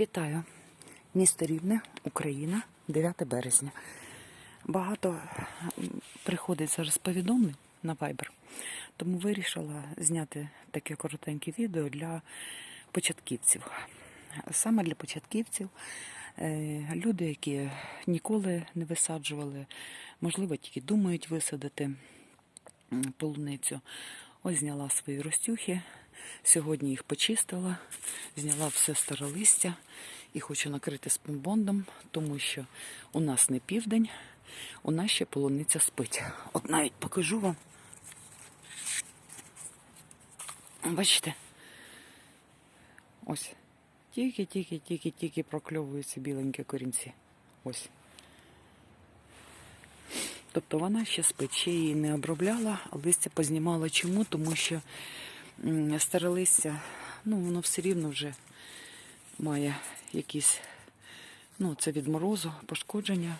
Вітаю! Місто Рівне, Україна, 9 березня. Багато приходить зараз повідомлень на Viber, тому вирішила зняти таке коротеньке відео для початківців. Саме для початківців, е, люди, які ніколи не висаджували, можливо, тільки думають висадити полуницю. Ось зняла свої ростюхи. Сьогодні їх почистила, зняла все старе листя і хочу накрити спомбондом, тому що у нас не південь, у нас ще полуниця спить. От навіть покажу вам. Бачите? Ось. Тільки, тільки, тільки, тільки прокльовуються біленькі корінці. Ось. Тобто вона ще спить, ще її не обробляла, листя познімала. Чому? Тому що м, ну воно все рівно вже має якісь, ну це від морозу, пошкодження.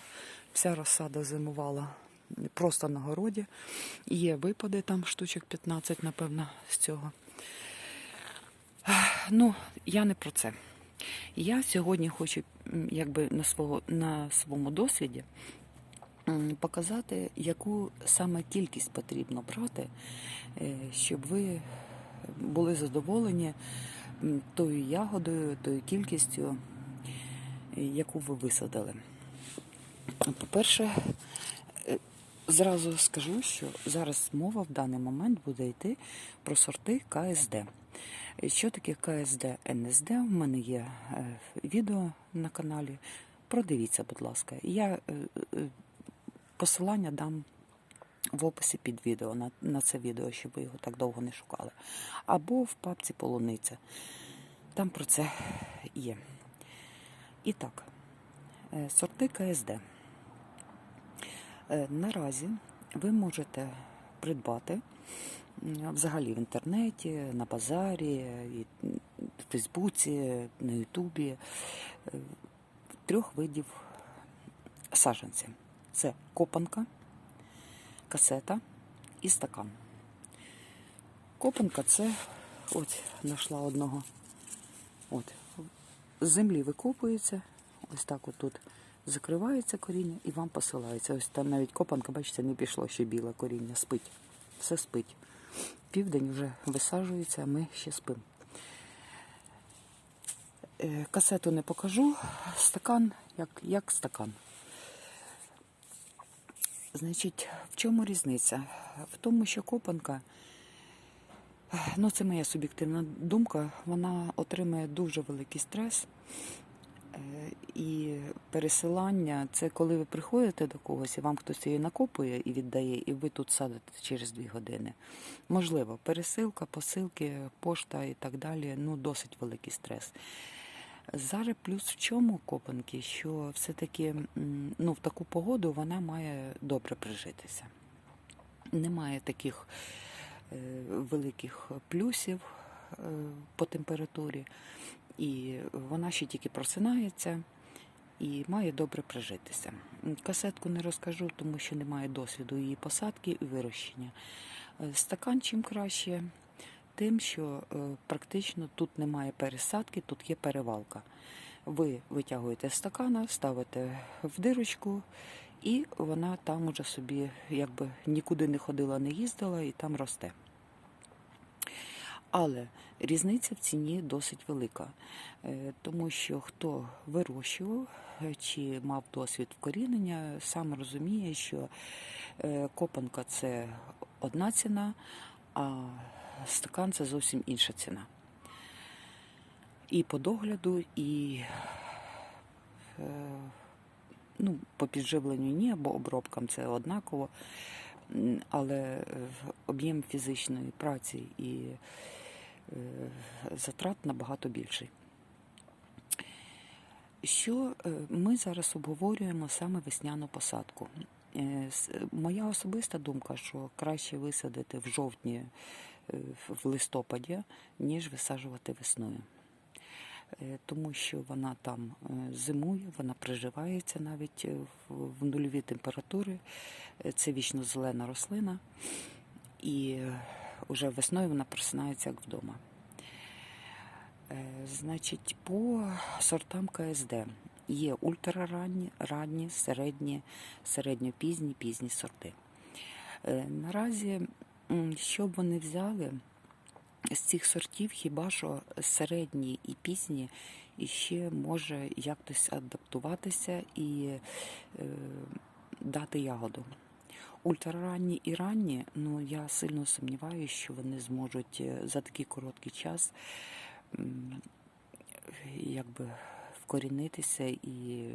Вся розсада зимувала просто на городі. Є випади там штучок 15, напевно, з цього. Ну, я не про це. Я сьогодні хочу якби на, свого, на своєму досвіді показати, яку саме кількість потрібно брати, е, щоб ви були задоволені тою ягодою, тою кількістю, яку ви висадили. По-перше, е, зразу скажу, що зараз мова в даний момент буде йти про сорти КСД. Що таке КСД НСД? У мене є е, відео на каналі. Продивіться, будь ласка. Я е, посилання дам в описі під відео на, на це відео, щоб ви його так довго не шукали. Або в папці Полуниця. Там про це є. І так, е, сорти КСД. Е, Наразі ви можете придбати взагалі в інтернеті, на базарі, в Фейсбуці, на Ютубі е, трьох видів саджанців. Це копанка, касета і стакан. Копанка це ось знайшла одного. От, з землі викопується, ось так от тут закривається коріння і вам посилається. Ось там навіть копанка, бачите, не пішло ще біле коріння, спить. Все спить. Південь вже висаджується, а ми ще спимо. Е, Касету не покажу. Стакан як, як стакан. Значить, в чому різниця? В тому, що копанка, ну це моя суб'єктивна думка, вона отримує дуже великий стрес. Е, І пересилання це коли ви приходите до когось, і вам хтось її накопує і віддає, і ви тут садите через дві години. Можливо, пересилка, посилки, пошта і так далі ну досить великий стрес. Зараз плюс в чому копанки, що все-таки ну, в таку погоду вона має добре прижитися. Немає таких е, великих плюсів е, по температурі, і вона ще тільки просинається і має добре прижитися. Касетку не розкажу, тому що немає досвіду її посадки і вирощення. Е, Стакан чим краще, тим, що е, практично тут немає пересадки, тут є перевалка. Ви витягуєте з стакана, ставите в дирочку, і вона там уже собі якби нікуди не ходила, не їздила і там росте. Але різниця в ціні досить велика, Е, тому що хто вирощував е, чи мав досвід вкорінення, сам розуміє, що копанка це одна ціна, а стакан це зовсім інша ціна. І по догляду, і е, ну, по підживленню ні, бо обробкам це однаково, але е, об'єм фізичної праці і е, затрат набагато більший. Що ми зараз обговорюємо саме весняну посадку? Моя особиста думка, що краще висадити в жовтні, в листопаді, ніж висаджувати весною. Е, Тому що вона там е, зимує, вона приживається навіть е, в нульові температури. Це вічно зелена рослина, і вже весною вона просинається як вдома. Значить, по сортам КСД є ультраранні, ранні, середні, середньопізні, пізні сорти. Наразі, що б вони взяли з цих сортів, хіба що середні і пізні іще може якось адаптуватися і е, дати ягоду. Ультраранні і ранні, ну я сильно сумніваюся, що вони зможуть е, за такий короткий час якби вкорінитися і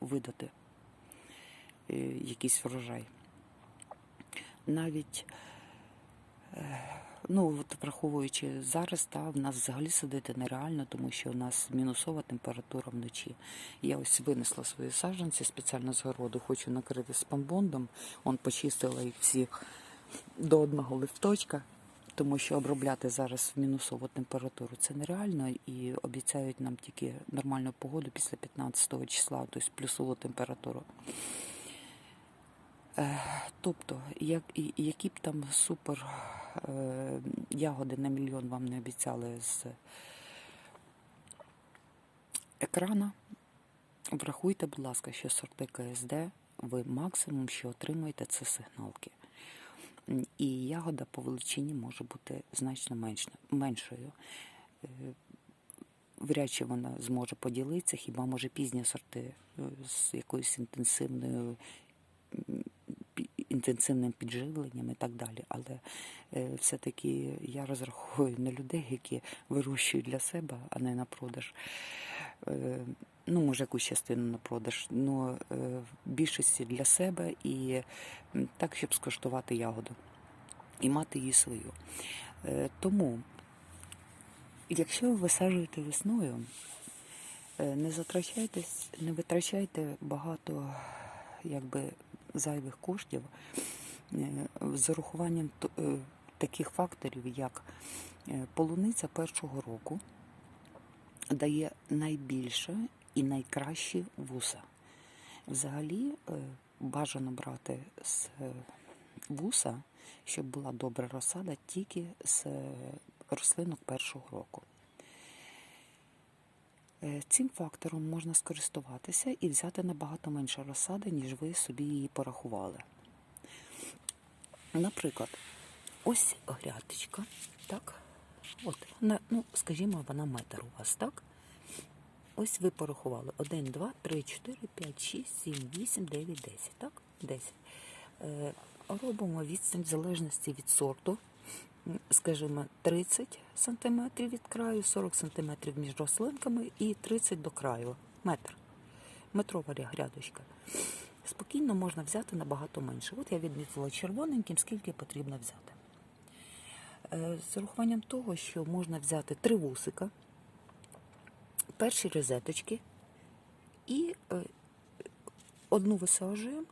видати е, якийсь врожай. Навіть ну, от враховуючи зараз, та, в нас взагалі сидити нереально, тому що у нас мінусова температура вночі. Я ось винесла свої саджанці спеціально з городу, хочу накрити спамбондом. Он почистила їх всі до одного листочка, тому що обробляти зараз мінусову температуру це нереально і обіцяють нам тільки нормальну погоду після 15 числа, тобто плюсову температуру. Е, Тобто, як, які б там супер е, ягоди на мільйон вам не обіцяли з екрана, врахуйте, будь ласка, що сорти КСД ви максимум, що отримаєте, це сигналки. І ягода по величині може бути значно меншою. Е, Вряд чи вона зможе поділитися, хіба може пізні сорти з якоюсь інтенсивною інтенсивним підживленням і так далі. Але е, все-таки я розраховую на людей, які вирощують для себе, а не на продаж. Е, Ну, може, якусь частину на продаж, ну е, в більшості для себе і так, щоб скуштувати ягоду і мати її свою. Е, Тому, якщо ви висаджуєте весною, не затрачайтесь, не витрачайте багато якби, зайвих коштів е, з урахуванням е, таких факторів, як е, полуниця першого року дає найбільше і найкращі вуса. Взагалі бажано брати з вуса, щоб була добра розсада, тільки з рослинок першого року. Е, Цим фактором можна скористуватися і взяти набагато менше розсади, ніж ви собі її порахували. Наприклад, ось грядочка, так? От, ну, скажімо, вона метр у вас, так? Ось ви порахували 1, 2, 3, 4, 5, 6, 7, 8, 9, 10, так? 10. Е, робимо відстань в залежності від сорту. Скажімо, 30 см від краю, 40 см між рослинками і 30 до краю. Метр. Метрова грядочка. Спокійно можна взяти набагато менше. От я відмітила червоненьким, скільки потрібно взяти. Е, З урахуванням того, що можна взяти три вусика, перші розеточки і е, одну висаджуємо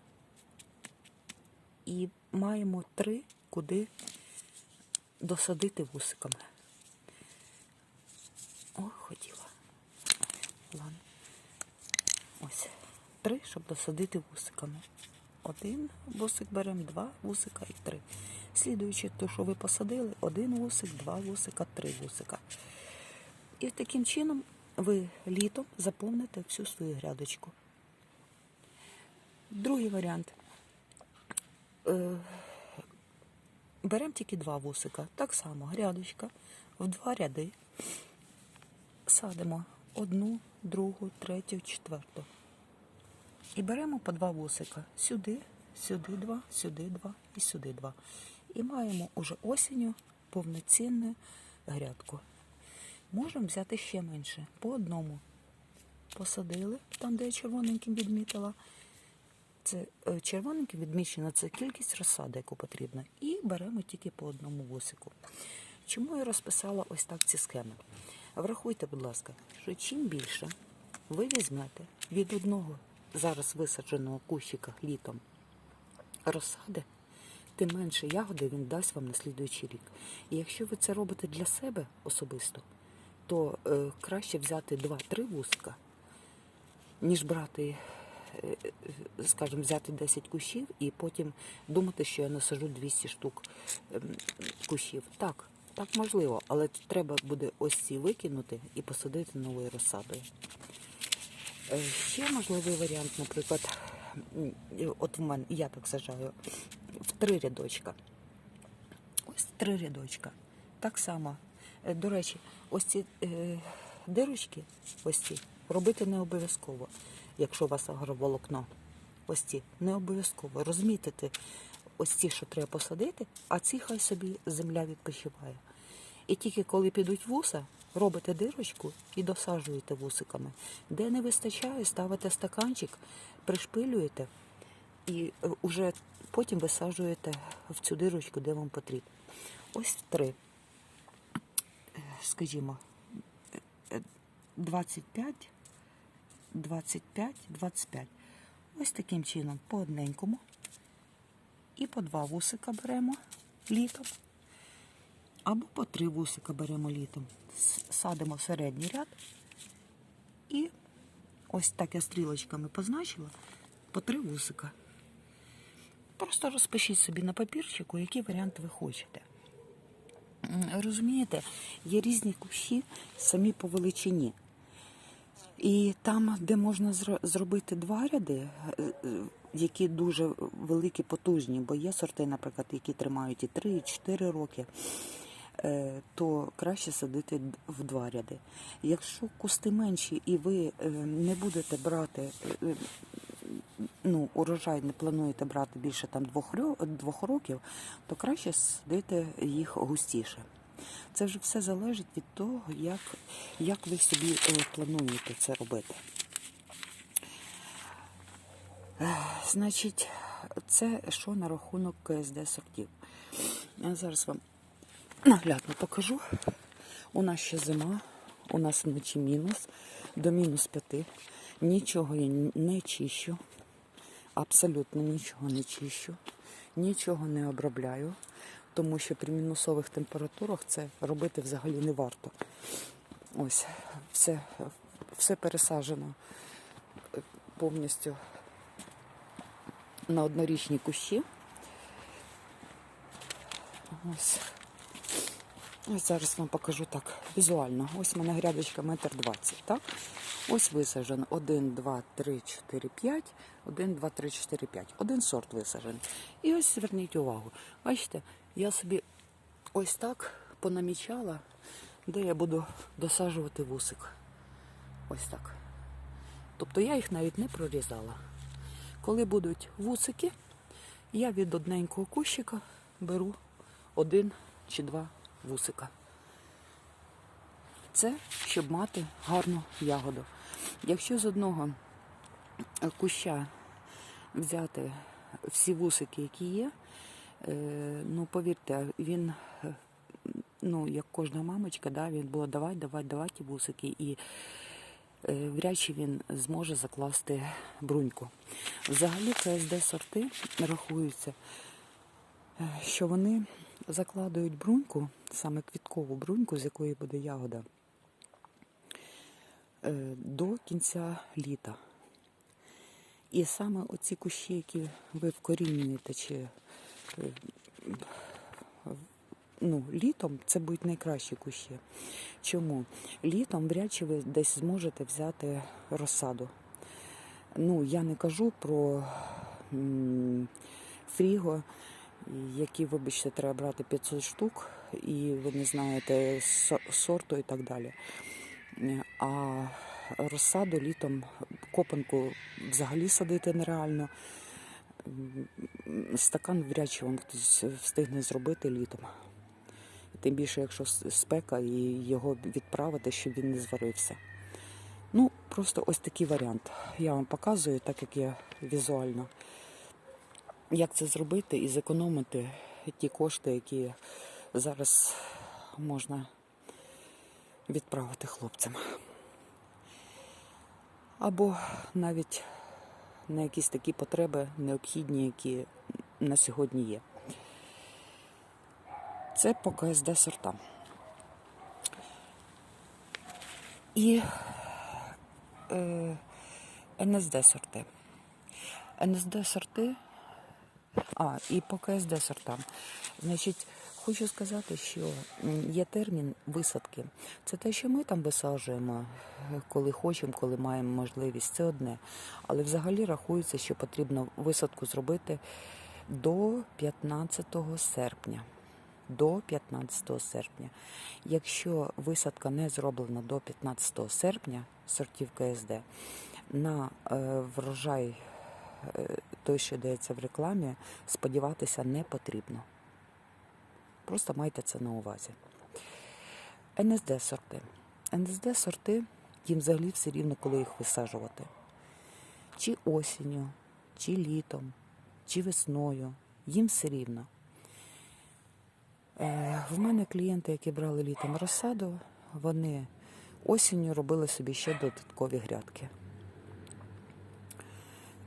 і маємо три, куди досадити вусиками. О, хотіла. Ладно. Ось. Три, щоб досадити вусиками. Один вусик беремо, два вусика і три. Слідуючи те, що ви посадили, один вусик, два вусика, три вусика. І таким чином ви літом заповните всю свою грядочку. Другий варіант. Беремо тільки два вусика. Так само грядочка в два ряди. Садимо одну, другу, третю, четверту. І беремо по два вусика. Сюди, сюди два, сюди два і сюди два. І маємо уже осінню повноцінну грядку. Можемо взяти ще менше, по одному. Посадили, там, де я червоненьким відмітила. Це е, червоненьким відмічена це кількість розсади, яку потрібно. І беремо тільки по одному вусику. Чому я розписала ось так ці схеми? Врахуйте, будь ласка, що чим більше ви візьмете від одного зараз висадженого кущика літом розсади, тим менше ягоди він дасть вам на слідуючий рік. І якщо ви це робите для себе особисто, то е, краще взяти 2-3 вусика, ніж брати, скажімо, взяти 10 кущів і потім думати, що я насажу 200 штук кущів. Так, Так можливо, але треба буде ось ці викинути і посадити новою розсадою. Е, Ще можливий варіант, наприклад, от в мене я так сажаю в три рядочка. Ось три рядочка. Так само. Е, До речі, ось ці е, дирочки, ось ці, робити не обов'язково, якщо у вас агроволокно. Ось ці не обов'язково. Розмітити ось ці, що треба посадити, а ці хай собі земля відпочиває. І тільки коли підуть вуса, робите дирочку і досаджуєте вусиками. Де не вистачає, ставите стаканчик, пришпилюєте і е, уже потім висаджуєте в цю дирочку, де вам потрібно. Ось три, е, скажімо, е, е, 25, 25, 25. Ось таким чином по одненькому. І по два вусика беремо літом. Або по три вусика беремо літом. Садимо в середній ряд. І ось так я стрілочками позначила по три вусика. Просто розпишіть собі на папірчику, який варіант ви хочете. Розумієте, є різні кущі самі по величині. І там, де можна зро- зробити два ряди, е, е, які дуже великі, потужні, бо є сорти, наприклад, які тримають і 3, і 4 роки, е, то краще садити в два ряди. Якщо кусти менші і ви не будете брати, ну, урожай не плануєте брати більше там двох років, то краще садити їх густіше. Це вже все залежить від того, як, як ви собі е, плануєте це робити. Е, Значить, це що на рахунок КСД сортів. Я зараз вам наглядно покажу. У нас ще зима, у нас вночі мінус, до мінус п'яти. Нічого я не чищу, абсолютно нічого не чищу, нічого не обробляю, тому що при мінусових температурах це робити взагалі не варто. Ось, все, все пересаджено е, повністю на однорічні кущі. Ось. Зараз вам покажу так візуально. Ось в мене грядочка метр двадцять, так? Ось висаджено 1, 2, 3, 4, 5. 1, 2, 3, 4, 5. Один сорт висаджений. І ось зверніть увагу. Бачите, я собі ось так понамічала, де я буду досаджувати вусик. Ось так. Тобто я їх навіть не прорізала. Коли будуть вусики, я від одненького кущика беру один чи два вусика. Це щоб мати гарну ягоду. Якщо з одного куща взяти всі вусики, які є, е, ну повірте, він, ну як кожна мамочка, да, він буде давай, давай, давай ті вусики. І е, вряд чи він зможе закласти бруньку. Взагалі КСД сорти рахуються, е, що вони закладають бруньку, саме квіткову бруньку, з якої буде ягода, е, до кінця літа. І саме оці кущі, які ви вкорінюєте, чи е, ну, літом це будуть найкращі кущі. Чому? Літом вряд чи ви десь зможете взяти розсаду. Ну, я не кажу про фріго, які, вибачте, треба брати 500 штук, і ви не знаєте сорту і так далі. Е, А розсаду літом копанку взагалі садити нереально. Стакан вряд чи вам хтось встигне зробити літом. Тим більше, якщо спека і його відправити, щоб він не зварився. Ну, просто ось такий варіант. Я вам показую, так як я візуально. Як це зробити і зекономити ті кошти, які зараз можна відправити хлопцям. Або навіть на якісь такі потреби необхідні, які на сьогодні є. Це по КСД сортам. І е, НСД сорти. НСД сорти. А, і по КСД сортам. Значить, хочу сказати, що є термін висадки. Це те, що ми там висаджуємо, е, коли хочемо, коли маємо можливість. Це одне. Але взагалі рахується, що потрібно висадку зробити до 15 серпня. До 15 серпня. Якщо висадка не зроблена до 15 серпня сортів КСД, на е, врожай е, той, що дається в рекламі, сподіватися не потрібно. Просто майте це на увазі. НСД сорти. НСД сорти, їм взагалі все рівно, коли їх висаджувати. Чи осінню, чи літом, чи весною. Їм все рівно. Е, В мене клієнти, які брали літом розсаду, вони осінню робили собі ще додаткові грядки.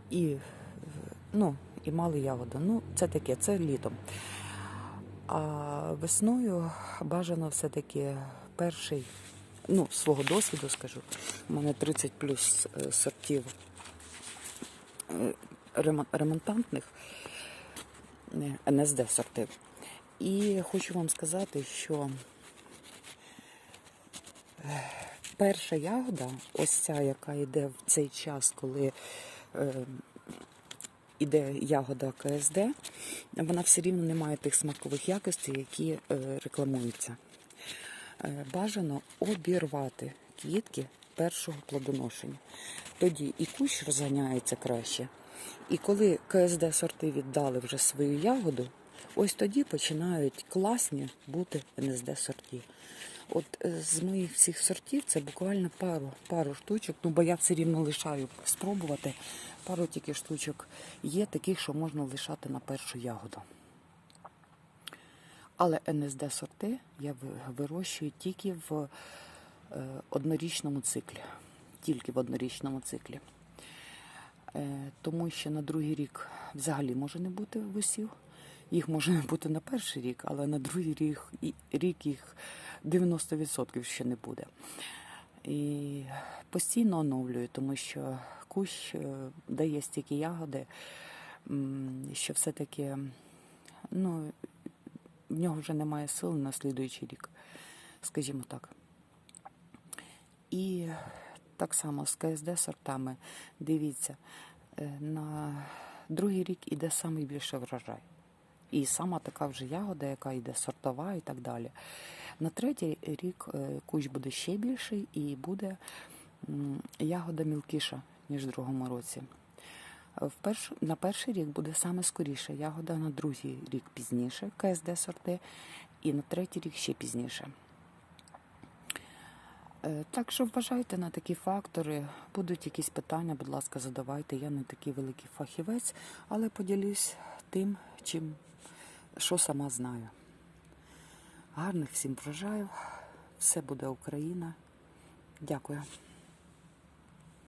І, ну, і мали ягоду. Ну, це таке, це літом. А весною бажано все-таки перший, ну, свого досвіду скажу, у мене 30 плюс е, сортів е, ремонтантних е, НСД сортів. І хочу вам сказати, що перша ягода, ось ця, яка йде в цей час, коли іде ягода КСД, вона все рівно не має тих смакових якостей, які е, рекламуються. Е, бажано обірвати квітки першого плодоношення. Тоді і кущ розганяється краще. І коли КСД сорти віддали вже свою ягоду, ось тоді починають класні бути НСД сорти. От е, з моїх всіх сортів це буквально пару, пару штучок, ну бо я все рівно лишаю спробувати. Пару тільки штучок є таких, що можна лишати на першу ягоду. Але НСД сорти я вирощую тільки в е, однорічному циклі. Тільки в однорічному циклі. Е, тому що на другий рік взагалі може не бути висів. Їх може бути на перший рік, але на другий рік, рік їх 90% ще не буде. І постійно оновлюю, тому що кущ е, дає стільки ягоди, що все-таки ну, в нього вже немає сил на слідуючий рік, скажімо так. І так само з КСД сортами, дивіться, е, на другий рік іде найбільший врожай. І сама така вже ягода, яка йде сортова і так далі. На третій рік е, кущ буде ще більший і буде ягода мілкіша, ніж в другому році. На перший рік буде саме скоріше ягода, на другий рік пізніше, КСД сорти, і на третій рік ще пізніше. Е, Так що вважайте на такі фактори. Будуть якісь питання, будь ласка, задавайте. Я не такий великий фахівець, але поділюсь тим, чим, що сама знаю. Гарних всім вражаю. Все буде Україна. Дякую.